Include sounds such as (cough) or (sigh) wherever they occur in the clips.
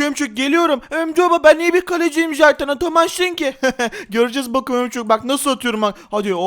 Ömçük geliyorum. Ömcü baba ben iyi bir kaleciyim zaten atamazsın ki. (laughs) Göreceğiz bakalım Ömçük bak nasıl atıyorum bak. Hadi o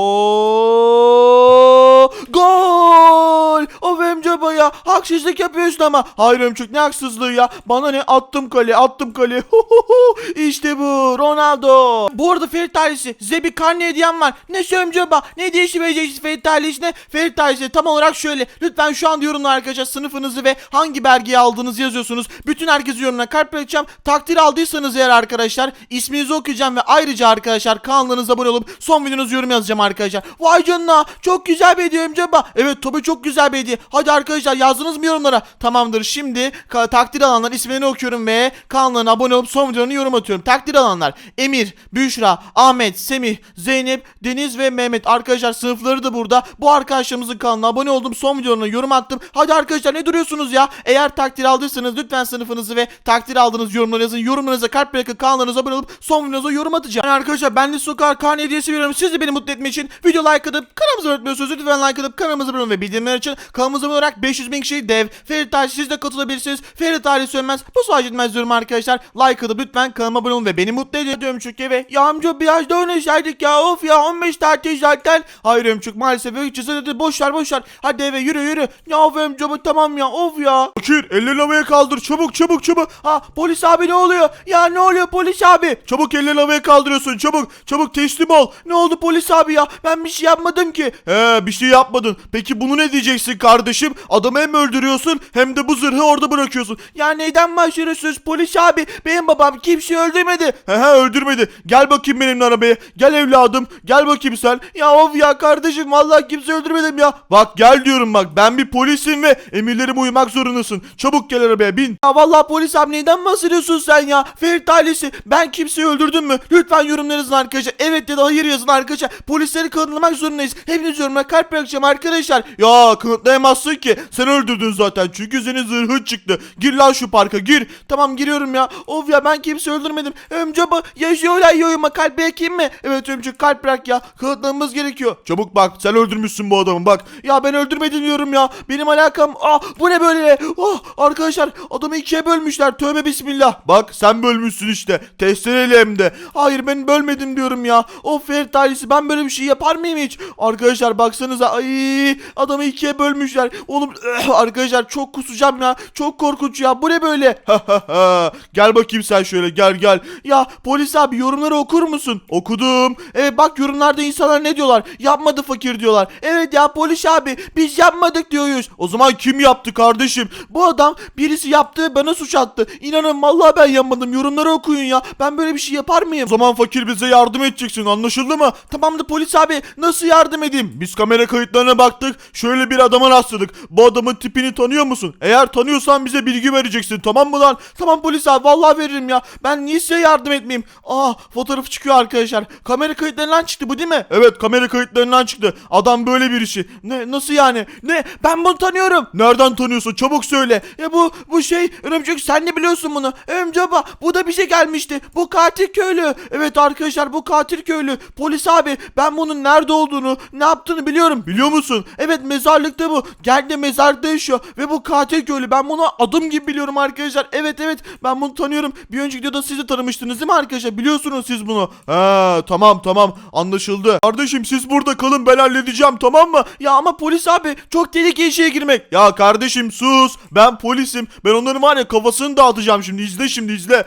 gol. Of Ömcü baba ya haksızlık yapıyorsun ama. Hayır Ömçük ne haksızlığı ya. Bana ne attım kale attım kale. (laughs) işte bu Ronaldo. Bu arada Ferit ailesi size bir karne hediyem var. Ne Ömcü baba ne vereceksiniz Ferit ailesine? Ferit ailesi tam olarak şöyle. Lütfen şu an yorumlar arkadaşlar sınıfınızı ve hangi belgeyi aldığınızı yazıyorsunuz. Bütün herkes yorumuna kalp bırakacağım. Takdir aldıysanız eğer arkadaşlar isminizi okuyacağım ve ayrıca arkadaşlar kanalınıza abone olup son videonuzu yorum yazacağım arkadaşlar. Vay canına çok güzel bir hediye Ömcü baba. Evet tabii çok güzel bir hediye. Hadi arkadaşlar yazdınız mı yorumlara? Tamamdır şimdi takdir alanlar isimlerini okuyorum ve kanalına abone olup son videolarını yorum atıyorum. Takdir alanlar Emir, Büşra, Ahmet, Semih, Zeynep, Deniz ve Mehmet. Arkadaşlar sınıfları da burada. Bu arkadaşlarımızın kanalına abone oldum. Son videolarına yorum attım. Hadi arkadaşlar ne duruyorsunuz ya? Eğer takdir aldıysanız lütfen sınıfınızı ve takdir aldığınız yorumları yazın. Yorumlarınıza kalp bırakın kanalınıza abone olup son videonuza yorum atacağım. Yani arkadaşlar ben de sokar kan hediyesi veriyorum. Siz de beni mutlu etmek için video like atıp kanalımıza abone etmiyorsunuz. Lütfen like atıp kanalımıza abone olun ve bildirimler için kanalımıza abone olarak 500 bin kişi dev. Ferit Ailesi siz de katılabilirsiniz. Ferit Ailesi sönmez. Bu sadece etmez diyorum arkadaşlar. Like atıp lütfen kanalıma abone olun ve beni mutlu ediyorum çünkü ve ya amca biraz da oynasaydık ya of ya 15 tatil zaten. Hayır ömçük maalesef öykücüsü dedi boş ver boş ver. Hadi eve yürü yürü. Ya of bu tamam ya of ya. Fakir ellerini havaya kaldır çabuk çabuk çabuk. Ha polis abi ne oluyor? Ya ne oluyor polis abi? Çabuk ellerini havaya kaldırıyorsun çabuk çabuk teslim ol. Ne oldu polis abi ya? Ben bir şey yapmadım ki. He bir şey yapmadın. Peki bunu ne diyeceksin kardeşim? Adamı hem öldürüyorsun hem de bu zırhı orada bırakıyorsun. Ya neyden bahsediyorsunuz polis abi? Benim babam kimseyi öldürmedi. He he öldürmedi. Gel bakayım benimle arabaya. Gel evladım. Gel bakayım sen. Ya of ya kardeşim vallahi kimse öldürmedim ya. Bak gel diyorum bak. Ben bir polisim ve emirlerime uymak zorundasın. Çabuk gel arabaya bin. Ya vallahi polis abi neyden bahsediyorsun sen ya? Ferit ailesi ben kimseyi öldürdüm mü? Lütfen yorumlarınızın arkadaşlar. Evet ya da hayır yazın arkadaşlar. Polisleri kanıtlamak zorundayız. Hepiniz yorumlara kalp bırakacağım arkadaşlar. Ya kanıtlayamazsın ki. Sen öldürdün zaten. Çünkü senin zırhın çıktı. Gir lan şu parka gir. Tamam giriyorum ya. Of ya ben kimseyi öldürmedim. Ömce yaşıyorlar yoruma kalp bırakayım mı? Evet ömce kalp bırak ya. Kanıtlamamız gerekiyor. Çabuk bak sen öldürmüşsün bu adamı bak. Ya ben öldürmedim diyorum ya. Benim alakam. Ah bu ne böyle? Oh arkadaşlar adamı ikiye bölmüşler. Tövbe bismillah. Bak sen bölmüşsün işte. Testereyle hem de. Hayır ben bölmedim diyorum ya. Of Ferit ailesi ben böyle bir şey yapar mıyım hiç? Arkadaşlar baksanıza. Ay adamı ikiye bölmüşler. Oğlum arkadaşlar çok kusacağım ya. Çok korkunç ya. Bu ne böyle? (laughs) gel bakayım sen şöyle gel gel. Ya polis abi yorumları okur musun? Okudum. Evet bak yorumlarda insanlar ne diyorlar? Yapmadı fakir diyorlar. Evet ya polis abi biz yapmadık diyoruz. O zaman kim yaptı kardeşim? Bu adam birisi yaptı bana suç attı. İnanın vallahi ben yapmadım. Yorumları okuyun ya. Ben böyle bir şey yapar mıyım? O zaman fakir bize yardım edeceksin anlaşıldı mı? Tamamdır polis abi nasıl yardım edeyim? Biz kamera kayıtlarına baktık. Şöyle bir adama rastladık. Bu adamın tipini tanıyor musun? Eğer tanıyorsan bize bilgi vereceksin tamam mı lan? Tamam polis abi vallahi veririm ya. Ben niye size yardım etmeyeyim? Aa fotoğrafı çıkıyor arkadaşlar. Kamera kayıtlarından çıktı bu değil mi? Evet kamera kayıtlarından çıktı. Adam böyle birisi. Ne nasıl yani? Ne? Ben bunu tanıyorum. Nereden tanıyorsun? Çabuk söyle. Ya bu bu şey Örümcek sen ne biliyorsun bunu? Örümcek baba bu da bize gelmişti. Bu katil köylü. Evet arkadaşlar bu katil köylü. Polis abi ben bunun nerede olduğunu ne yaptığını biliyorum. Biliyor musun? Evet mezarlıkta bu. Geldi mezarda yaşıyor. Ve bu katil köylü. Ben bunu adım gibi biliyorum arkadaşlar. Evet evet ben bunu tanıyorum. Bir önceki videoda siz de tanımıştınız değil mi arkadaşlar? Biliyorsunuz siz bunu. He tamam tamam anlaşıldı. Kardeşim siz burada kalın ben halledeceğim tamam mı? Ya ama polis abi çok tehlikeli şeye girmek. Ya kardeşim sus. Ben polisim. Ben onların var ya kafasını dağıtacağım şimdi. İzle şimdi izle.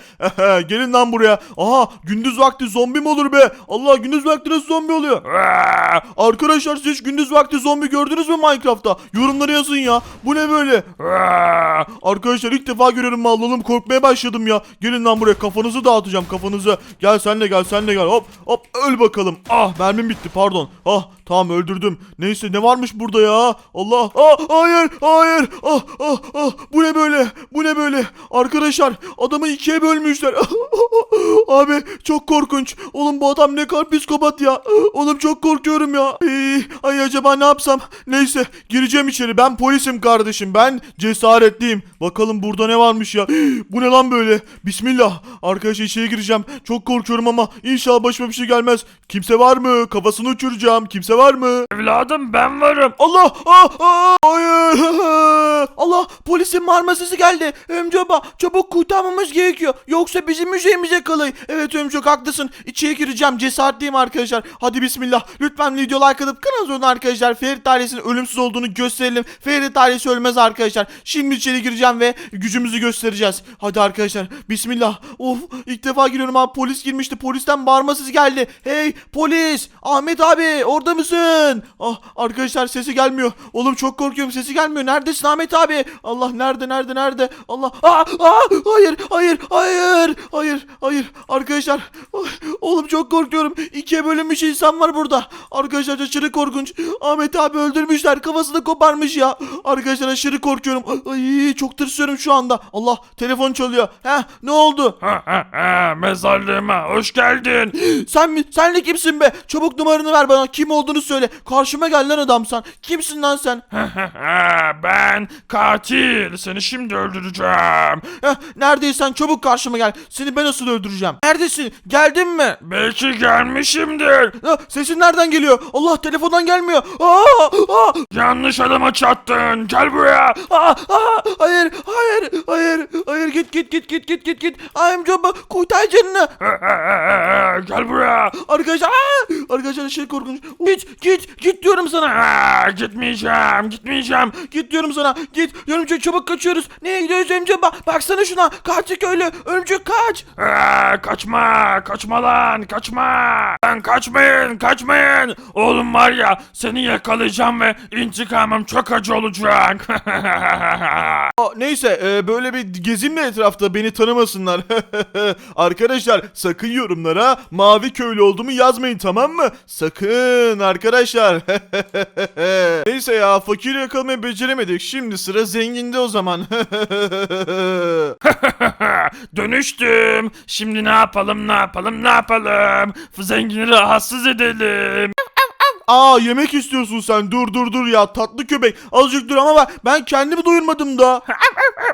Gelin lan buraya. Aha gündüz vakti zombi mi olur be? Allah gündüz vakti nasıl zombi oluyor? Arkadaşlar siz gündüz vakti zombi gördünüz mü Minecraft'ta? Yorumlara yazın ya. Bu ne böyle? Arkadaşlar ilk defa görüyorum vallahi korkmaya başladım ya. Gelin lan buraya kafanızı dağıtacağım kafanızı. Gel sen de gel sen de gel. Hop hop öl bakalım. Ah mermim bitti pardon. Ah tamam öldürdüm. Neyse ne varmış burada ya? Allah. Ah hayır hayır. Ah ah ah bu ne böyle? Bu ne böyle? Arkadaşlar adamı ikiye bölmüşler. (laughs) Abi çok korkunç. Oğlum bu adam ne kadar psikopat ya. Oğlum çok korkuyorum ya. Ay, ay acaba ne yapsam? Neyse gireceğim içeri. Ben polisim kardeşim. Ben cesaretliyim. Bakalım burada ne varmış ya. (gasps) Bu ne lan böyle? Bismillah. Arkadaşlar içeri gireceğim. Çok korkuyorum ama inşallah başıma bir şey gelmez. Kimse var mı? Kafasını uçuracağım. Kimse kimse var mı? Evladım ben varım. Allah! Ah, ah, hayır! (laughs) Allah! Polisin marma sesi geldi. Ömce baba çabuk kurtarmamız gerekiyor. Yoksa bizim üzerimize kalır. Evet Ömce haklısın. İçeri gireceğim. Cesaretliyim arkadaşlar. Hadi bismillah. Lütfen video like atıp kanal olun arkadaşlar. Ferit ailesinin ölümsüz olduğunu gösterelim. Ferit ailesi ölmez arkadaşlar. Şimdi içeri gireceğim ve gücümüzü göstereceğiz. Hadi arkadaşlar. Bismillah. Of ilk defa giriyorum abi. Polis girmişti. Polisten bağırma sesi geldi. Hey polis! Ahmet abi orada mısın? Ah arkadaşlar sesi gelmiyor. Oğlum çok korkuyorum sesi gelmiyor. Neredesin Ahmet abi? Allah nerede nerede nerede? Allah ah, ah, hayır hayır hayır hayır hayır arkadaşlar ah, oğlum çok korkuyorum. İkiye bölünmüş insan var burada. Arkadaşlar aşırı korkunç. Ahmet abi öldürmüşler. Kafasını koparmış ya. Arkadaşlar aşırı korkuyorum. Ay çok tırsıyorum şu anda. Allah telefon çalıyor. Heh ne oldu? Mezarlığıma hoş geldin. Sen mi? Sen de kimsin be? Çabuk numaranı ver bana. Kim olduğunu söyle. Karşıma gel lan adam sen. Kimsin lan sen? Ben katil. Seni şimdi öldüreceğim. Heh, neredeysen çabuk karşıma gel. Seni ben nasıl öldüreceğim? Neredesin? Geldin mi? Belki gelmişimdir. Sesin nereden geliyor? Allah telefondan gelmiyor. Aa, aa, Yanlış adama çattın. Gel buraya. aa, aa, hayır, hayır, hayır, hayır git git git git git git git. Jabba kurtar canını. (laughs) Gel buraya. Arkadaşlar, arkadaşlar şey korkunç. Git git git diyorum sana. Gitmeyeceğim. Gitmeyeceğim. Git diyorum sana. Git. Örümcek çabuk kaçıyoruz. Nereye gidiyoruz örümcek? Bak, baksana şuna. Kaçtık öyle. Örümcek kaç. Kaçma. Kaçma lan. Kaçma. Lan kaçmayın. Kaçmayın. Oğlum var ya seni yakalayacağım ve intikamım çok acı olacak. (laughs) Aa, neyse e, böyle bir gezinme etrafta beni tanımasınlar. (laughs) arkadaşlar sakın yorumlara mavi köylü olduğumu yazmayın tamam mı? Sakın arkadaşlar. (laughs) neyse ya fakiri yakalamayı beceremedik. Şimdi sıra zenginde o zaman. (laughs) Dönüştüm. Şimdi ne yapalım ne yapalım ne yapalım. Zengini rahatsız edelim. Aa yemek istiyorsun sen. Dur dur dur ya tatlı köpek. Azıcık dur ama bak ben kendimi doyurmadım da.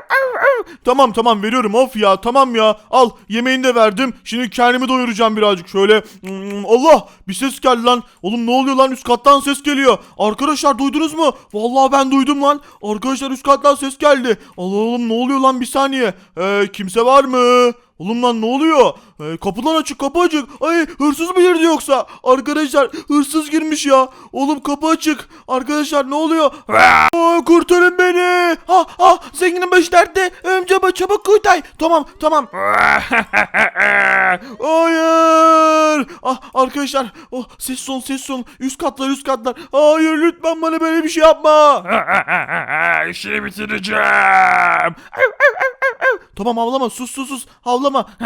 (laughs) tamam tamam veriyorum of ya tamam ya. Al yemeğini de verdim. Şimdi kendimi doyuracağım birazcık şöyle. Hmm, Allah bir ses geldi lan. Oğlum ne oluyor lan üst kattan ses geliyor. Arkadaşlar duydunuz mu? Vallahi ben duydum lan. Arkadaşlar üst kattan ses geldi. Allah oğlum ne oluyor lan bir saniye. Ee, kimse var mı? Oğlum lan ne oluyor? Ee, kapıdan açık kapı açık. Ay hırsız mı girdi yoksa? Arkadaşlar hırsız girmiş ya. Oğlum kapı açık. Arkadaşlar ne oluyor? Aa, kurtarın beni. Ha ha zenginin başı dertte. Ömce çabuk kurtar. Tamam tamam. (laughs) Hayır. Ah arkadaşlar. Oh ses son ses son. Üst katlar üst katlar. Hayır lütfen bana böyle bir şey yapma. (laughs) İşini bitireceğim. Tamam havlama sus sus sus. Havlama. (laughs)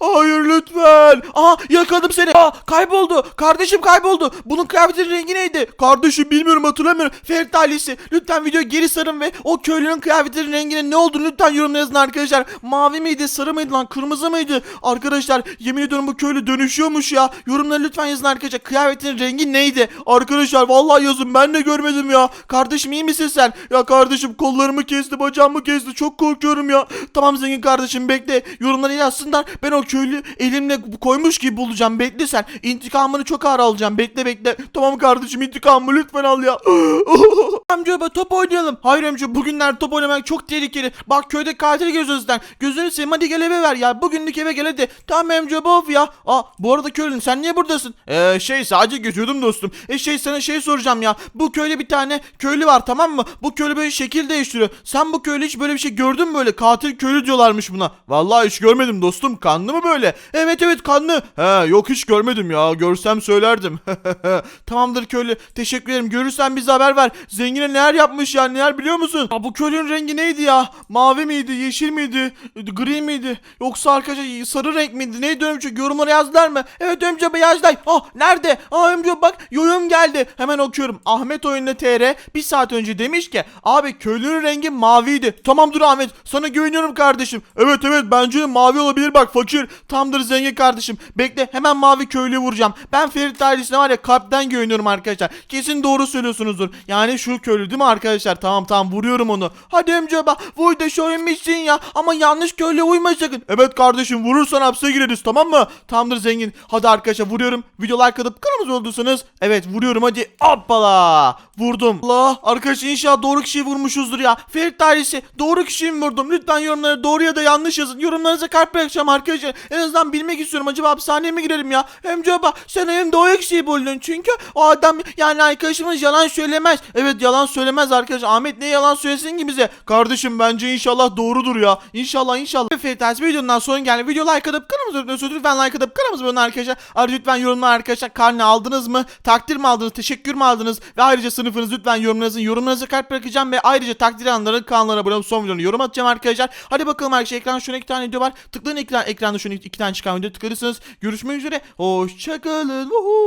Hayır lütfen. Aha yakaladım seni. Aa kayboldu. Kardeşim kayboldu. Bunun kıyafetinin rengi neydi? Kardeşim bilmiyorum hatırlamıyorum. Ferit. Lütfen videoyu geri sarın ve o köylünün kıyafetinin renginin ne olduğunu lütfen yorumlara yazın arkadaşlar. Mavi miydi? Sarı mıydı lan? Kırmızı mıydı? Arkadaşlar yemin ediyorum bu köylü dönüşüyormuş ya. Yorumlara lütfen yazın arkadaşlar. Kıyafetinin rengi neydi? Arkadaşlar vallahi yazın. Ben de görmedim ya. Kardeşim iyi misin sen? Ya kardeşim kollarımı kesti, bacağımı kesti. Çok korkuyorum ya. Tamam zengin kardeşim bekle. Yorumlara yazsınlar. Ben o köylü elimle koymuş gibi bulacağım. Bekle sen. İntikamını çok ağır alacağım. Bekle bekle. Tamam kardeşim intikamımı lütfen al ya. (laughs) amca baba top oynayalım. Hayır amca bugünler top oynamak çok tehlikeli. Bak köyde katil gözünüzden. Gözünü seveyim hadi gel eve ver ya. Bugünlük eve gel hadi. Tamam amca baba ya. Aa bu arada köylüm sen niye buradasın? Eee şey sadece geçiyordum dostum. E şey sana şey soracağım ya. Bu köyde bir tane köylü var tamam mı? Bu köylü böyle şekil değiştiriyor. Sen bu köylü hiç böyle bir şey gördün mü böyle? Katil köylü diyorlarmış buna. Vallahi hiç görmedim dostum. Kanlı mı böyle? Evet evet kanlı. He yok hiç görmedim ya. Görsem söylerdim. (laughs) Tamamdır köylü. Teşekkür ederim. Görürsen bize haber ver. Zengine neler yapmış ya neler biliyor musun? Aa, bu köylünün rengi neydi ya? Mavi miydi? Yeşil miydi? Gri miydi? Yoksa arkadaşlar sarı renk miydi? Neydi ömcük? Yorumlara yazdılar mı? Evet ömcük yazdılar. Ah nerede? Aa ömcük bak yorum geldi. Hemen okuyorum. Ahmet oyunda TR bir saat önce demiş ki abi köylünün rengi maviydi. Tamamdır doğrudur Ahmet. Sana güveniyorum kardeşim. Evet evet bence de mavi olabilir bak fakir. Tamdır zengin kardeşim. Bekle hemen mavi köylüyü vuracağım. Ben Ferit ailesine var ya kalpten güveniyorum arkadaşlar. Kesin doğru söylüyorsunuzdur. Yani şu köylü değil mi arkadaşlar? Tamam tamam vuruyorum onu. Hadi amcaba vur da şu oyun bitsin ya. Ama yanlış köylüye uyma sakın. Evet kardeşim vurursan hapse gireriz tamam mı? Tamamdır zengin. Hadi arkadaşlar vuruyorum. Video like atıp kanalımıza olduysanız. Evet vuruyorum hadi. Hoppala. Vurdum. Allah arkadaşlar inşallah doğru kişiyi vurmuşuzdur ya. Ferit ailesi doğru kişiyi mi vurdum? Lütfen yorumlara doğru ya da yanlış yazın. Yorumlarınıza kalp bırakacağım arkadaşlar. En azından bilmek istiyorum. Acaba hapishaneye mi girelim ya? Hem cevaba sen hem doğru kişiyi buldun. Çünkü o adam yani arkadaşımız yalan söylemez. Evet yalan söylemez arkadaş. Ahmet ne yalan söylesin ki bize? Kardeşim bence inşallah doğrudur ya. İnşallah inşallah. Ferit ailesi videonun sonuna geldi. Video like atıp kanalımıza abone olursanız lütfen like atıp kanalımıza abone arkadaşlar. Ayrıca lütfen yorumlar arkadaşlar. Karne aldınız mı? Takdir mi aldınız? Teşekkür mü aldınız? Ve ayrıca sınıfınız lütfen yorumlarınızı yorumlarınıza kalp bırakacağım ve ayrıca takdir alanların kanallara abone olup son videonu yorum atacağım arkadaşlar. Hadi bakalım arkadaşlar ekranda şu an iki tane video var. Tıklayın ekran, ekranda şu an iki tane çıkan video tıklarsanız görüşmek üzere. Hoşçakalın.